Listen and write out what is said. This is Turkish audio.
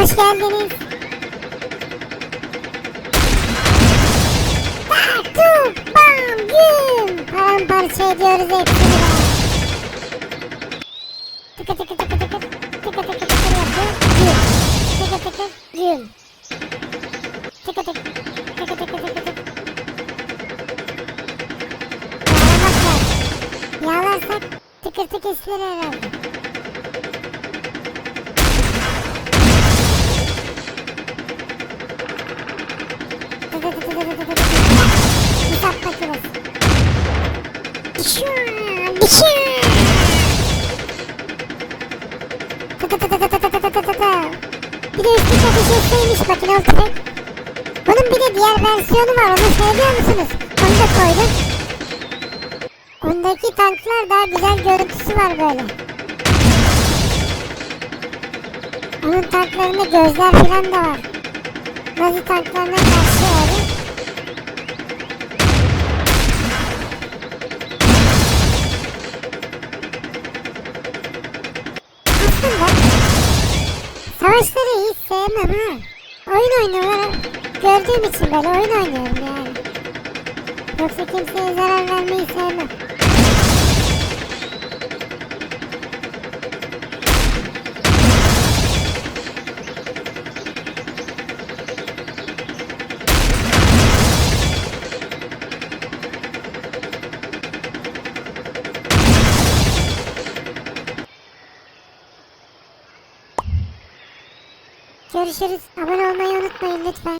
Hoş geldiniz. Batu, bam, güm. Paramparça ediyoruz hepsini. Tıkı tıkı tıkı tıkı. Tıkı tıkı tıkı yapıyor. Güm. Tıkı tıkı güm. Tıkı tıkı. Tıkı tıkı tıkı tıkı. Yağlarsak tıkır tıkır ister herhalde. Bir de üstü ateşetseymiş makinalı tüfek. Bunun bir de diğer versiyonu var onu seviyor musunuz? Onu da koydum. Ondaki tanklar daha güzel görüntüsü var böyle. Onun tanklarında gözler falan da var. Nazi tanklarına karşı yani. Savaşları hiç sevmem ha. Oyun oynuyorlar. Gördüğüm için böyle oyun oynuyorum yani. Yoksa kimseye zarar vermeyi sevmem. Görüşürüz. Abone olmayı unutmayın lütfen.